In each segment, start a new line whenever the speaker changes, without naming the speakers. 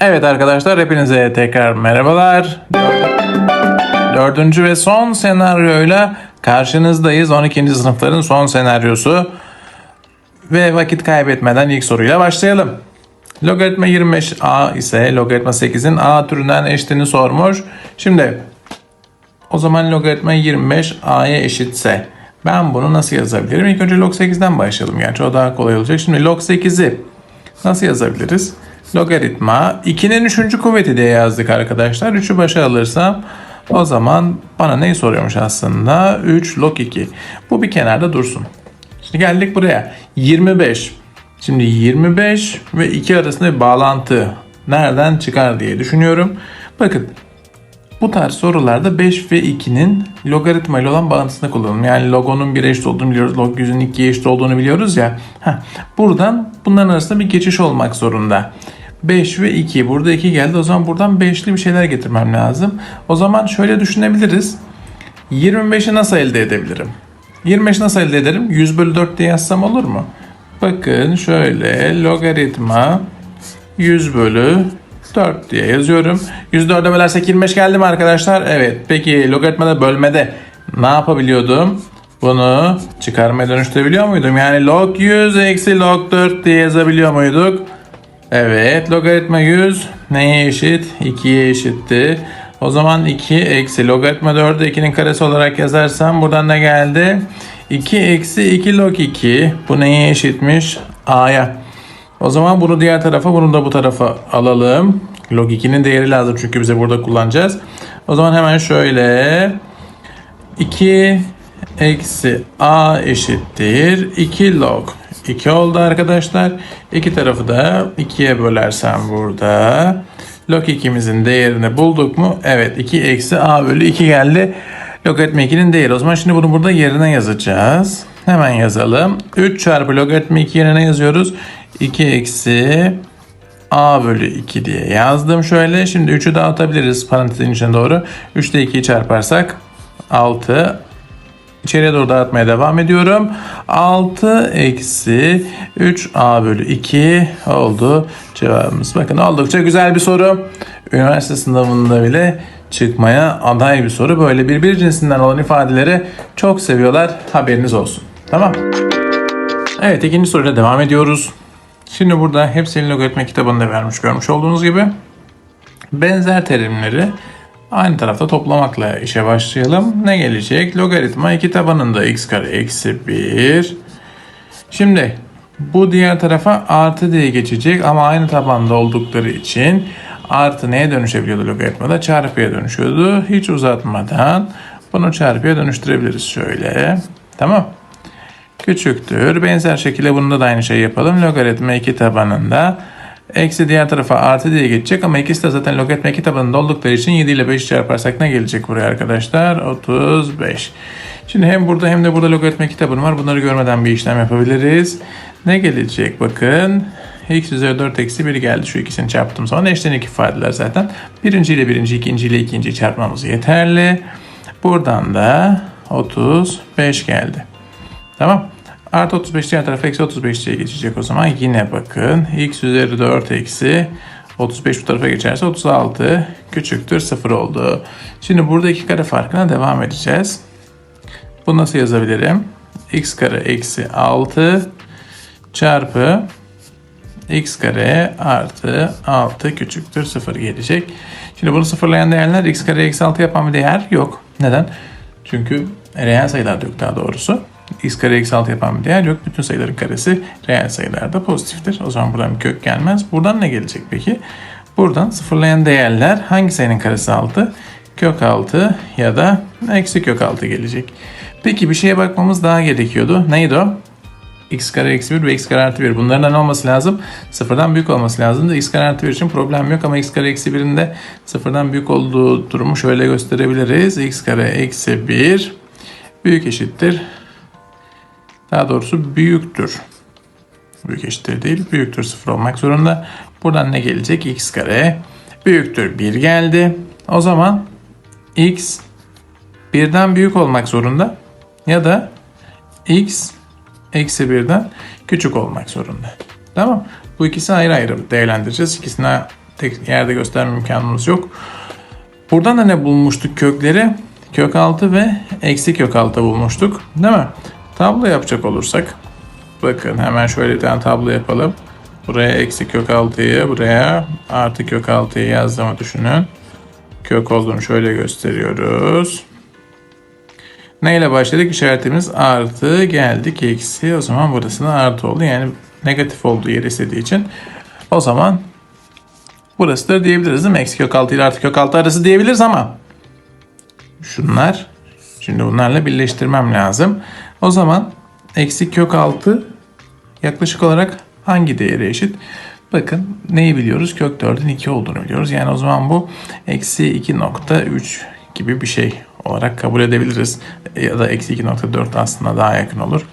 Evet arkadaşlar hepinize tekrar merhabalar. Dördüncü ve son senaryoyla karşınızdayız. 12. sınıfların son senaryosu. Ve vakit kaybetmeden ilk soruyla başlayalım. Logaritma 25a ise logaritma 8'in a türünden eşitini sormuş. Şimdi o zaman logaritma 25a'ya eşitse ben bunu nasıl yazabilirim? İlk önce log 8'den başlayalım. Gerçi o daha kolay olacak. Şimdi log 8'i nasıl yazabiliriz? Logaritma 2'nin 3. kuvveti diye yazdık arkadaşlar. 3'ü başa alırsam o zaman bana neyi soruyormuş aslında? 3 log 2. Bu bir kenarda dursun. Şimdi geldik buraya. 25. Şimdi 25 ve 2 arasında bir bağlantı nereden çıkar diye düşünüyorum. Bakın bu tarz sorularda 5 ve 2'nin logaritma ile olan bağıntısını kullanalım. Yani logonun 1'e eşit olduğunu biliyoruz, log 100'ün 2'ye eşit olduğunu biliyoruz ya. Heh, buradan bunların arasında bir geçiş olmak zorunda. 5 ve 2. Burada 2 geldi. O zaman buradan 5'li bir şeyler getirmem lazım. O zaman şöyle düşünebiliriz. 25'i nasıl elde edebilirim? 25 nasıl elde ederim? 100 bölü 4 diye yazsam olur mu? Bakın şöyle logaritma 100 bölü 4 diye yazıyorum. 104'e bölersek 25 geldi mi arkadaşlar? Evet. Peki logaritmada bölmede ne yapabiliyordum? Bunu çıkarmaya dönüştürebiliyor muydum? Yani log 100 eksi log 4 diye yazabiliyor muyduk? Evet. Logaritma 100 neye eşit? 2'ye eşitti. O zaman 2 eksi logaritma 4'ü 2'nin karesi olarak yazarsam buradan ne geldi? 2 eksi 2 log 2. Bu neye eşitmiş? A'ya. O zaman bunu diğer tarafa, bunu da bu tarafa alalım. Log 2'nin değeri lazım çünkü bize burada kullanacağız. O zaman hemen şöyle 2 eksi a eşittir 2 log 2 oldu arkadaşlar. İki tarafı da 2'ye bölersem burada. Log 2'mizin değerini bulduk mu? Evet 2 eksi a bölü 2 geldi. Logaritma 2'nin değeri. O zaman şimdi bunu burada yerine yazacağız. Hemen yazalım. 3 çarpı logaritma 2 yerine yazıyoruz. 2 eksi a bölü 2 diye yazdım şöyle. Şimdi 3'ü dağıtabiliriz parantezin içine doğru. 3 ile 2'yi çarparsak 6 İçeriye doğru dağıtmaya devam ediyorum. 6 eksi 3a bölü 2 oldu cevabımız. Bakın oldukça güzel bir soru. Üniversite sınavında bile çıkmaya aday bir soru. Böyle birbir cinsinden olan ifadeleri çok seviyorlar. Haberiniz olsun. Tamam. Evet ikinci soruyla devam ediyoruz. Şimdi burada hepsini logaritma kitabında vermiş görmüş olduğunuz gibi. Benzer terimleri aynı tarafta toplamakla işe başlayalım. Ne gelecek? Logaritma 2 tabanında x kare eksi 1. Şimdi bu diğer tarafa artı diye geçecek ama aynı tabanda oldukları için artı neye dönüşebiliyordu logaritmada? Çarpıya dönüşüyordu. Hiç uzatmadan bunu çarpıya dönüştürebiliriz şöyle. Tamam. Küçüktür. Benzer şekilde bunda da aynı şey yapalım. Logaritma 2 tabanında Eksi diğer tarafa artı diye geçecek ama ikisi de zaten logaritma 2 tabanında oldukları için 7 ile 5 çarparsak ne gelecek buraya arkadaşlar? 35. Şimdi hem burada hem de burada logaritma 2 tabanı var. Bunları görmeden bir işlem yapabiliriz. Ne gelecek? Bakın x üzeri 4 eksi 1 geldi. Şu ikisini çarptım zaman eşlenik ifadeler zaten. Birinci ile birinci, ikinci ile ikinci çarpmamız yeterli. Buradan da 35 geldi. Tamam. Artı 35 diğer tarafa eksi 35 diye geçecek o zaman. Yine bakın. x üzeri 4 eksi 35 bu tarafa geçerse 36 küçüktür 0 oldu. Şimdi burada iki kare farkına devam edeceğiz. Bu nasıl yazabilirim? x kare eksi 6 çarpı x kare artı 6 küçüktür 0 gelecek. Şimdi bunu sıfırlayan değerler x kare eksi 6 yapan bir değer yok. Neden? Çünkü reel sayılar yok daha doğrusu x kare eksi 6 yapan bir değer yok. Bütün sayıların karesi reel sayılarda pozitiftir. O zaman buradan bir kök gelmez. Buradan ne gelecek peki? Buradan sıfırlayan değerler hangi sayının karesi 6? Kök 6 ya da eksi kök 6 gelecek. Peki bir şeye bakmamız daha gerekiyordu. Neydi o? x kare eksi 1 ve x kare artı 1. Bunların ne olması lazım? Sıfırdan büyük olması lazım x kare artı 1 için problem yok ama x kare eksi 1'in de sıfırdan büyük olduğu durumu şöyle gösterebiliriz. x kare eksi 1 büyük eşittir daha doğrusu büyüktür. Büyük eşittir değil, büyüktür sıfır olmak zorunda. Buradan ne gelecek? x kare büyüktür 1 geldi. O zaman x birden büyük olmak zorunda ya da x eksi birden küçük olmak zorunda. Tamam Bu ikisi ayrı ayrı değerlendireceğiz. İkisine tek yerde gösterme imkanımız yok. Buradan da ne bulmuştuk kökleri? Kök altı ve eksi kök altı bulmuştuk. Değil mi? Tablo yapacak olursak. Bakın hemen şöyle bir tane tablo yapalım. Buraya eksi kök altıyı, buraya artı kök altıyı yazdığımı düşünün. Kök olduğunu şöyle gösteriyoruz. Neyle başladık? İşaretimiz artı geldik eksi. O zaman burası da artı oldu. Yani negatif olduğu yer istediği için. O zaman burasıdır diyebiliriz değil mi? Eksi kök 6 ile artı kök 6 arası diyebiliriz ama şunlar şimdi bunlarla birleştirmem lazım. O zaman eksi kök 6 yaklaşık olarak hangi değere eşit? Bakın neyi biliyoruz? Kök 4'ün 2 olduğunu biliyoruz. Yani o zaman bu eksi 2.3 gibi bir şey olarak kabul edebiliriz. Ya da eksi 2.4 aslında daha yakın olur.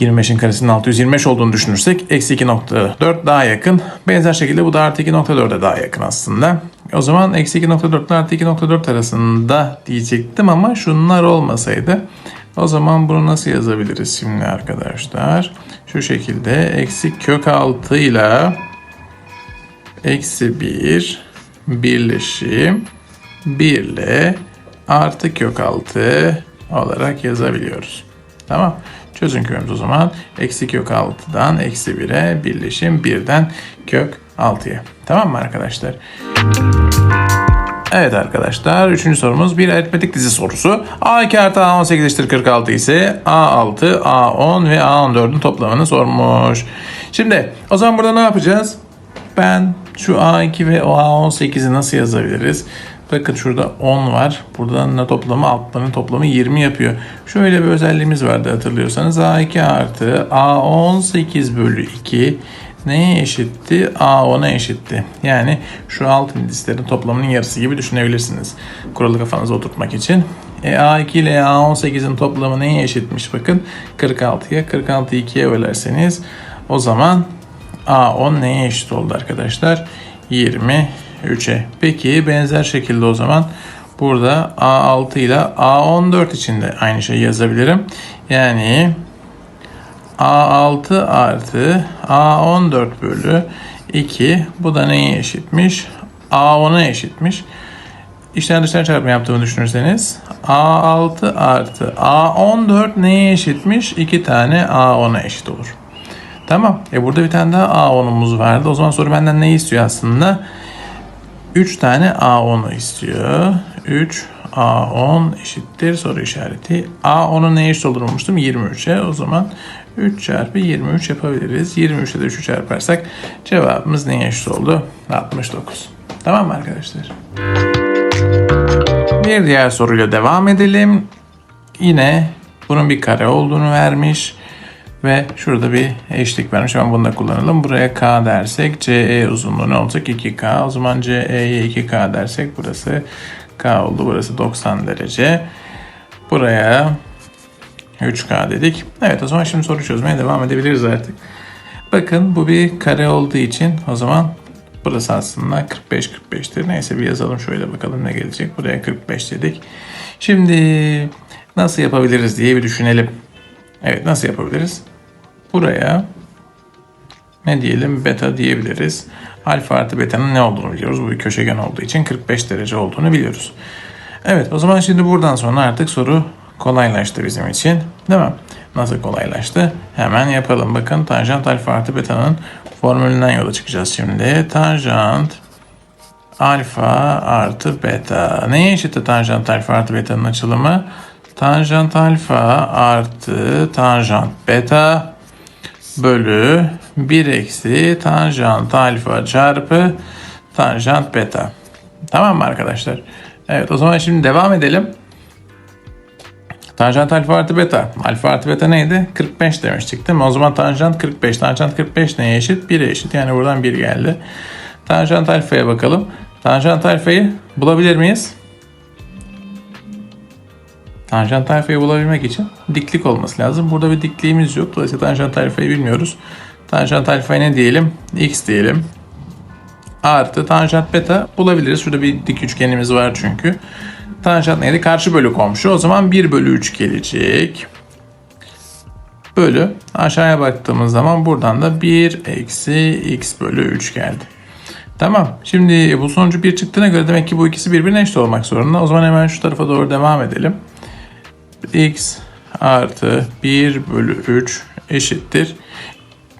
25'in karesinin 625 olduğunu düşünürsek eksi 2.4 daha yakın. Benzer şekilde bu da artı 2.4'e daha yakın aslında. O zaman eksi 2.4 ile artı 2.4 arasında diyecektim ama şunlar olmasaydı o zaman bunu nasıl yazabiliriz şimdi arkadaşlar? Şu şekilde eksi kök 6 ile eksi 1 birleşim 1 ile artı kök 6 olarak yazabiliyoruz. Tamam. Çözüm kümemiz o zaman eksi kök 6'dan eksi 1'e birleşim 1'den kök 6'ya. Tamam mı arkadaşlar? Evet arkadaşlar. Üçüncü sorumuz bir aritmetik dizi sorusu. A2 artı A18 eşittir 46 ise A6, A10 ve A14'ün toplamını sormuş. Şimdi o zaman burada ne yapacağız? Ben şu A2 ve o A18'i nasıl yazabiliriz? Bakın şurada 10 var. Burada ne toplamı? Altların toplamı 20 yapıyor. Şöyle bir özelliğimiz vardı hatırlıyorsanız. A2 artı A18 bölü 2 neye eşitti? A10'a eşitti. Yani şu alt indislerin toplamının yarısı gibi düşünebilirsiniz. Kuralı kafanıza oturtmak için. E, A2 ile A18'in toplamı neye eşitmiş? Bakın 46'ya. 46'yı 2'ye bölerseniz o zaman A10 neye eşit oldu arkadaşlar? 23'e. Peki benzer şekilde o zaman burada A6 ile A14 için de aynı şeyi yazabilirim. Yani A6 artı A14 bölü 2 bu da neye eşitmiş? A10'a eşitmiş. İçler dışlar çarpımı yaptığımı düşünürseniz A6 artı A14 neye eşitmiş? 2 tane A10'a eşit olur. Tamam. E burada bir tane daha A10'umuz vardı. O zaman soru benden ne istiyor aslında? 3 tane A10'u istiyor. 3 A10 eşittir soru işareti. A10'un neye eşit olduğunu bulmuştum? 23'e. O zaman 3 çarpı 23 yapabiliriz. 23'e de 3'ü çarparsak cevabımız neye eşit oldu? 69. Tamam mı arkadaşlar? Bir diğer soruyla devam edelim. Yine bunun bir kare olduğunu vermiş. Ve şurada bir eşlik vermiş. Ama bunu da kullanalım. Buraya k dersek CE uzunluğu ne olacak? 2k. O zaman CE'ye 2k dersek burası k oldu. Burası 90 derece. Buraya 3k dedik. Evet o zaman şimdi soru çözmeye devam edebiliriz artık. Bakın bu bir kare olduğu için o zaman burası aslında 45 45'tir. Neyse bir yazalım şöyle bakalım ne gelecek. Buraya 45 dedik. Şimdi nasıl yapabiliriz diye bir düşünelim. Evet nasıl yapabiliriz? Buraya ne diyelim beta diyebiliriz. Alfa artı beta'nın ne olduğunu biliyoruz. Bu bir köşegen olduğu için 45 derece olduğunu biliyoruz. Evet o zaman şimdi buradan sonra artık soru kolaylaştı bizim için. Değil mi? Nasıl kolaylaştı? Hemen yapalım. Bakın tanjant alfa artı beta'nın formülünden yola çıkacağız şimdi. Tanjant alfa artı beta. Neye eşitti tanjant alfa artı beta'nın açılımı? Tanjant alfa artı tanjant beta bölü 1 eksi tanjant alfa çarpı tanjant beta. Tamam mı arkadaşlar? Evet o zaman şimdi devam edelim. Tanjant alfa artı beta. Alfa artı beta neydi? 45 demiştik değil mi? O zaman tanjant 45. Tanjant 45 neye eşit? 1'e eşit. Yani buradan 1 geldi. Tanjant alfaya bakalım. Tanjant alfayı bulabilir miyiz? Tanjant alfayı bulabilmek için diklik olması lazım. Burada bir dikliğimiz yok. Dolayısıyla tanjant alfayı bilmiyoruz. Tanjant alfayı ne diyelim? X diyelim. Artı tanjant beta bulabiliriz. Şurada bir dik üçgenimiz var çünkü. Tanjant neydi? Karşı bölü komşu. O zaman 1 bölü 3 gelecek. Bölü. Aşağıya baktığımız zaman buradan da 1 eksi x bölü 3 geldi. Tamam. Şimdi bu sonucu bir çıktığına göre demek ki bu ikisi birbirine eşit olmak zorunda. O zaman hemen şu tarafa doğru devam edelim. x artı 1 bölü 3 eşittir.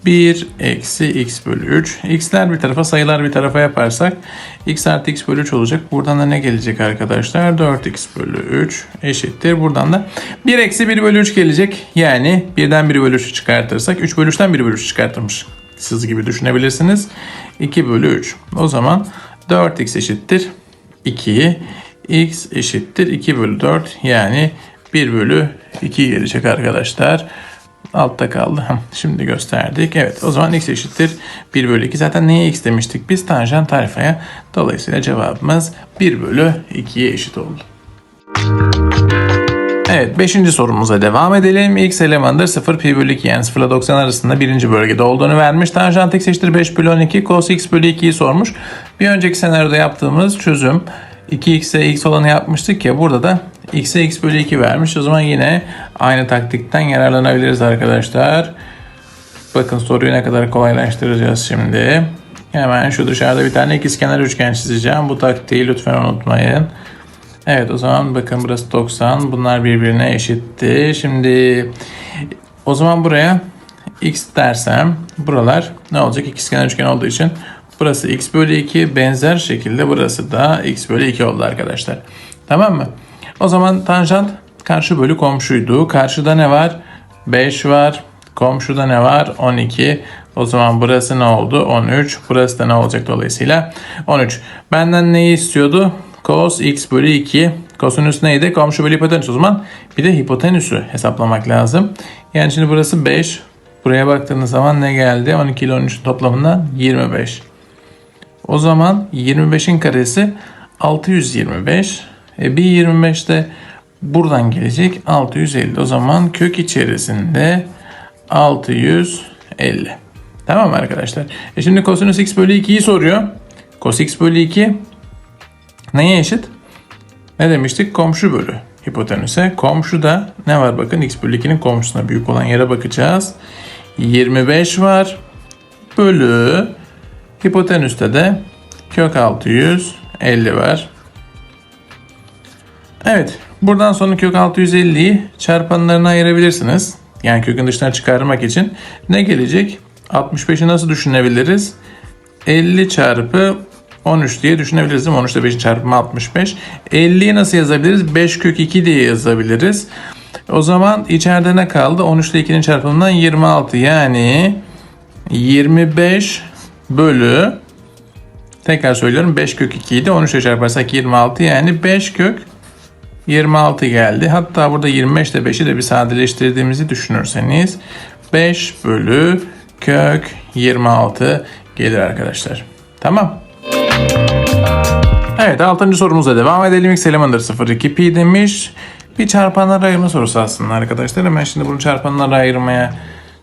1 eksi x bölü 3. x'ler bir tarafa sayılar bir tarafa yaparsak x artı x bölü 3 olacak. Buradan da ne gelecek arkadaşlar? 4x bölü 3 eşittir. Buradan da 1 eksi 1 bölü 3 gelecek. Yani 1'den 1 bölü 3'ü çıkartırsak 3 bölü 3'ten 1 bölü 3 çıkartılmış. Siz gibi düşünebilirsiniz. 2 bölü 3. O zaman 4x eşittir 2. x eşittir 2 bölü 4. Yani 1 bölü 2 gelecek arkadaşlar. Altta kaldı. Şimdi gösterdik. Evet o zaman x eşittir 1 bölü 2. Zaten neye x demiştik? Biz tanjant tayfaya. Dolayısıyla cevabımız 1 bölü 2'ye eşit oldu. Evet 5. sorumuza devam edelim. X elemandır 0 pi bölü 2 yani 0 ile 90 arasında birinci bölgede olduğunu vermiş. Tanjant x eşittir 5 bölü 12 cos x bölü 2'yi sormuş. Bir önceki senaryoda yaptığımız çözüm 2x'e x olanı yapmıştık ya burada da x'e x bölü 2 vermiş. O zaman yine aynı taktikten yararlanabiliriz arkadaşlar. Bakın soruyu ne kadar kolaylaştıracağız şimdi. Hemen şu dışarıda bir tane ikizkenar üçgen çizeceğim. Bu taktiği lütfen unutmayın. Evet o zaman bakın burası 90. Bunlar birbirine eşitti. Şimdi o zaman buraya x dersem buralar ne olacak? İkizkenar üçgen olduğu için burası x bölü 2 benzer şekilde burası da x bölü 2 oldu arkadaşlar. Tamam mı? O zaman tanjant karşı bölü komşuydu. Karşıda ne var? 5 var. Komşuda ne var? 12. O zaman burası ne oldu? 13. Burası da ne olacak dolayısıyla? 13. Benden neyi istiyordu? Cos x bölü 2. Kosinüs neydi? Komşu bölü hipotenüs. O zaman bir de hipotenüsü hesaplamak lazım. Yani şimdi burası 5. Buraya baktığınız zaman ne geldi? 12 ile 13'ün toplamından 25. O zaman 25'in karesi 625. E bir 25 de buradan gelecek 650. O zaman kök içerisinde 650. Tamam mı arkadaşlar? E şimdi kosinüs x bölü 2'yi soruyor. Cos x bölü 2 neye eşit? Ne demiştik? Komşu bölü hipotenüse. Komşuda ne var bakın x bölü 2'nin komşusuna büyük olan yere bakacağız. 25 var. Bölü hipotenüste de kök 650 var. Evet. Buradan sonra kök 650'yi çarpanlarına ayırabilirsiniz. Yani kökün dışına çıkarmak için. Ne gelecek? 65'i nasıl düşünebiliriz? 50 çarpı 13 diye düşünebiliriz değil mi? 13 ile 5'in çarpımı 65. 50'yi nasıl yazabiliriz? 5 kök 2 diye yazabiliriz. O zaman içeride ne kaldı? 13 ile 2'nin çarpımından 26. Yani 25 bölü tekrar söylüyorum 5 kök 2 idi. 13 ile çarparsak 26 yani 5 kök 26 geldi. Hatta burada 25 ile 5'i de bir sadeleştirdiğimizi düşünürseniz 5 bölü kök 26 gelir arkadaşlar. Tamam. Evet 6. sorumuza devam edelim. X elemandır 0,2 pi demiş. Bir çarpanlara ayırma sorusu aslında arkadaşlar. Hemen şimdi bunu çarpanlara ayırmaya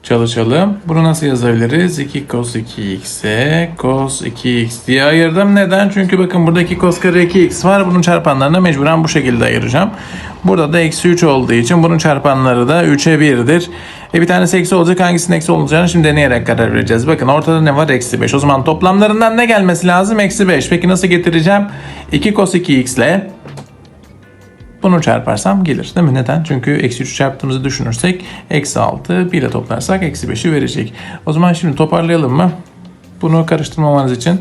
çalışalım. Bunu nasıl yazabiliriz? 2 cos 2x'e cos 2x diye ayırdım. Neden? Çünkü bakın burada 2 cos kare 2x var. Bunun çarpanlarını mecburen bu şekilde ayıracağım. Burada da eksi 3 olduğu için bunun çarpanları da 3'e 1'dir. E bir tanesi eksi olacak. Hangisinin eksi olacağını şimdi deneyerek karar vereceğiz. Bakın ortada ne var? Eksi 5. O zaman toplamlarından ne gelmesi lazım? Eksi 5. Peki nasıl getireceğim? 2 cos 2x ile bunu çarparsam gelir değil mi? Neden? Çünkü eksi 3 çarptığımızı düşünürsek eksi 6 1 ile toplarsak eksi 5'i verecek. O zaman şimdi toparlayalım mı? Bunu karıştırmamanız için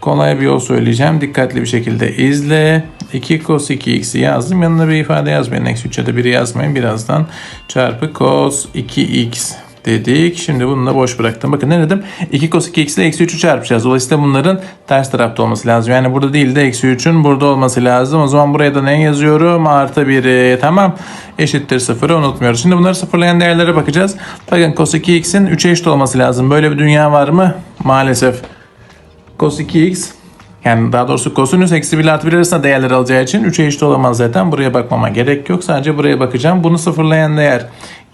kolay bir yol söyleyeceğim. Dikkatli bir şekilde izle. 2 cos 2x'i yazdım. Yanına bir ifade yazmayın. Eksi 3 ya da 1'i yazmayın. Birazdan çarpı cos 2x dedik. Şimdi bunu da boş bıraktım. Bakın ne dedim? 2 cos 2x ile eksi 3'ü çarpacağız. Dolayısıyla bunların ters tarafta olması lazım. Yani burada değil de eksi 3'ün burada olması lazım. O zaman buraya da ne yazıyorum? Artı 1'i. Tamam. Eşittir 0'ı unutmuyoruz. Şimdi bunları sıfırlayan değerlere bakacağız. Bakın cos 2x'in 3'e eşit olması lazım. Böyle bir dünya var mı? Maalesef. Cos 2x yani daha doğrusu kosinüs eksi 1 ile artı 1 arasında değerler alacağı için 3'e eşit olamaz zaten. Buraya bakmama gerek yok. Sadece buraya bakacağım. Bunu sıfırlayan değer.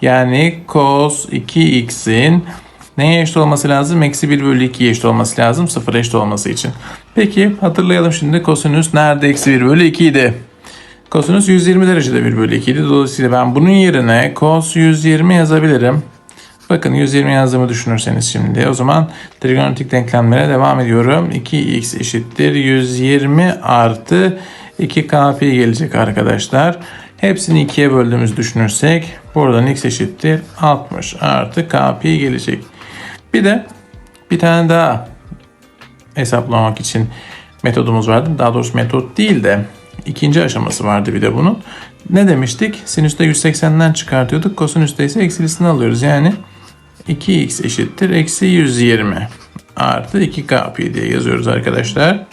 Yani cos 2x'in neye eşit olması lazım? Eksi 1 bölü 2'ye eşit olması lazım. 0 eşit olması için. Peki hatırlayalım şimdi kosinüs nerede eksi 1 bölü 2 idi? Kosinüs 120 derecede 1 bölü 2 idi. Dolayısıyla ben bunun yerine cos 120 yazabilirim. Bakın 120 yazdığımı düşünürseniz şimdi o zaman trigonometrik denklemlere devam ediyorum. 2x eşittir 120 artı 2k pi gelecek arkadaşlar. Hepsini ikiye böldüğümüzü düşünürsek buradan x eşittir 60 artı k gelecek. Bir de bir tane daha hesaplamak için metodumuz vardı. Daha doğrusu metot değil de ikinci aşaması vardı bir de bunun. Ne demiştik? Sinüste 180'den çıkartıyorduk. Kosinüste ise eksilisini alıyoruz. Yani 2x eşittir eksi 120 artı 2k pi diye yazıyoruz arkadaşlar.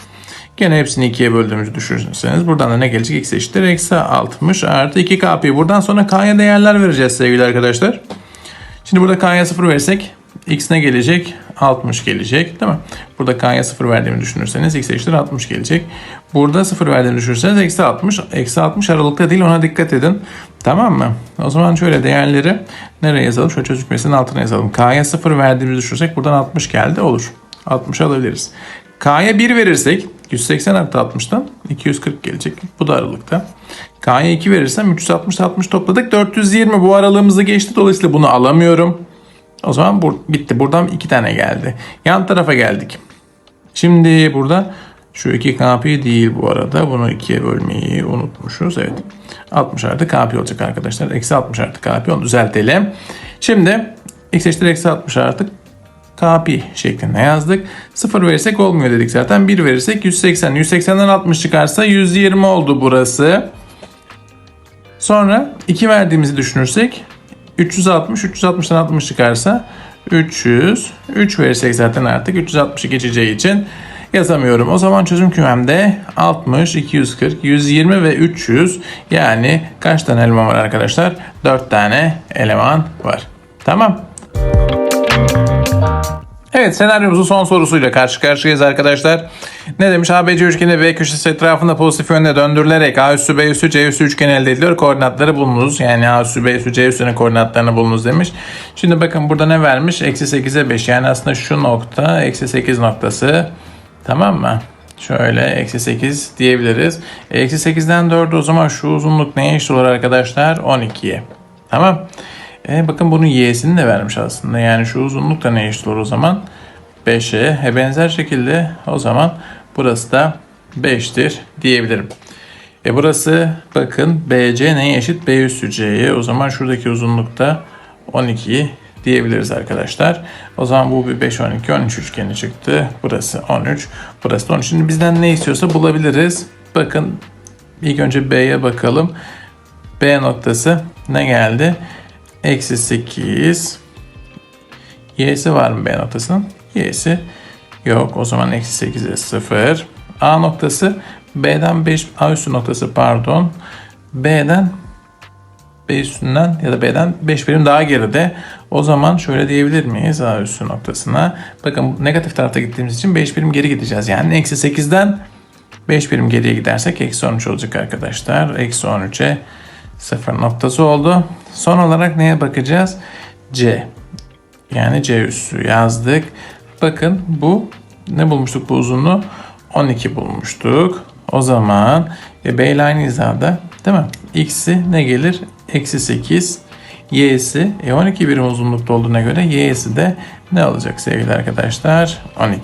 Gene hepsini ikiye böldüğümüzü düşünürseniz buradan da ne gelecek? x eşittir eksi 60 artı 2k pi. Buradan sonra k'ya değerler vereceğiz sevgili arkadaşlar. Şimdi burada k'ya 0 verirsek x ne gelecek? 60 gelecek değil mi? Burada k'ya 0 verdiğimi düşünürseniz x eşittir 60 gelecek. Burada 0 verdiğimi düşünürseniz eksi 60. Eksi 60 aralıkta değil ona dikkat edin. Tamam mı? O zaman şöyle değerleri nereye yazalım? Şöyle çözükmesinin altına yazalım. K'ya 0 verdiğimizi düşünürsek buradan 60 geldi olur. 60 alabiliriz. K'ya 1 verirsek 180 artı 60'tan 240 gelecek. Bu da aralıkta. K'ya 2 verirsem 360 60 topladık. 420 bu aralığımızı geçti. Dolayısıyla bunu alamıyorum. O zaman bur bitti. Buradan iki tane geldi. Yan tarafa geldik. Şimdi burada şu 2 KP değil bu arada. Bunu ikiye bölmeyi unutmuşuz. Evet. 60 artı KP olacak arkadaşlar. Eksi 60 artı KP onu düzeltelim. Şimdi x eşittir eksi 60 artı KP şeklinde yazdık. 0 verirsek olmuyor dedik zaten. 1 verirsek 180. 180'den 60 çıkarsa 120 oldu burası. Sonra 2 verdiğimizi düşünürsek 360, 360'dan 60 çıkarsa 300. 3 verirsek zaten artık 360'ı geçeceği için yazamıyorum. O zaman çözüm kümemde 60, 240, 120 ve 300 yani kaç tane eleman var arkadaşlar? 4 tane eleman var. Tamam. Evet senaryomuzun son sorusuyla karşı karşıyayız arkadaşlar. Ne demiş? ABC üçgeni V köşesi etrafında pozitif yönde döndürülerek A üssü B üssü C üssü üçgeni elde ediliyor. Koordinatları bulunuz. Yani A üssü B üssü C üssünün koordinatlarını bulunuz demiş. Şimdi bakın burada ne vermiş? Eksi 8'e 5. Yani aslında şu nokta eksi 8 noktası. Tamam mı? Şöyle eksi 8 diyebiliriz. Eksi 8'den 4 o zaman şu uzunluk neye eşit olur arkadaşlar? 12'ye. Tamam. E, bakın bunun y'sini de vermiş aslında. Yani şu uzunluk da ne eşit olur o zaman? 5'e. E, benzer şekilde o zaman burası da 5'tir diyebilirim. E burası bakın BC neye eşit? B üssü C'ye. O zaman şuradaki uzunluk da 12 diyebiliriz arkadaşlar. O zaman bu bir 5 12 13 üçgeni çıktı. Burası 13. Burası da 13. Şimdi bizden ne istiyorsa bulabiliriz. Bakın ilk önce B'ye bakalım. B noktası ne geldi? Eksi 8. Y'si var mı B noktasının? Y'si yok. O zaman eksi 8'e 0. A noktası B'den 5, A üstü noktası pardon. B'den B üstünden ya da B'den 5 birim daha geride. O zaman şöyle diyebilir miyiz A üstü noktasına? Bakın negatif tarafta gittiğimiz için 5 birim geri gideceğiz. Yani eksi 8'den 5 birim geriye gidersek eksi 13 olacak arkadaşlar. Eksi 13'e 0 noktası oldu. Son olarak neye bakacağız? C. Yani C üssü yazdık. Bakın bu ne bulmuştuk bu uzunluğu? 12 bulmuştuk. O zaman e, B ile aynı hizada değil mi? X'i ne gelir? Eksi 8. Y'si e 12 birim uzunlukta olduğuna göre Y'si de ne olacak sevgili arkadaşlar? 12.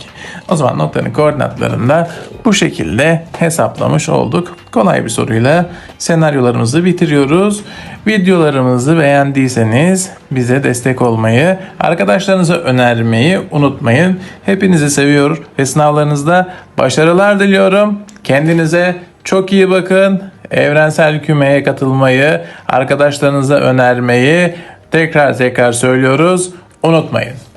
O zaman noktanın koordinatlarında bu şekilde hesaplamış olduk. Kolay bir soruyla senaryolarımızı bitiriyoruz. Videolarımızı beğendiyseniz bize destek olmayı, arkadaşlarınıza önermeyi unutmayın. Hepinizi seviyor ve sınavlarınızda başarılar diliyorum. Kendinize çok iyi bakın. Evrensel kümeye katılmayı, arkadaşlarınıza önermeyi tekrar tekrar söylüyoruz. Unutmayın.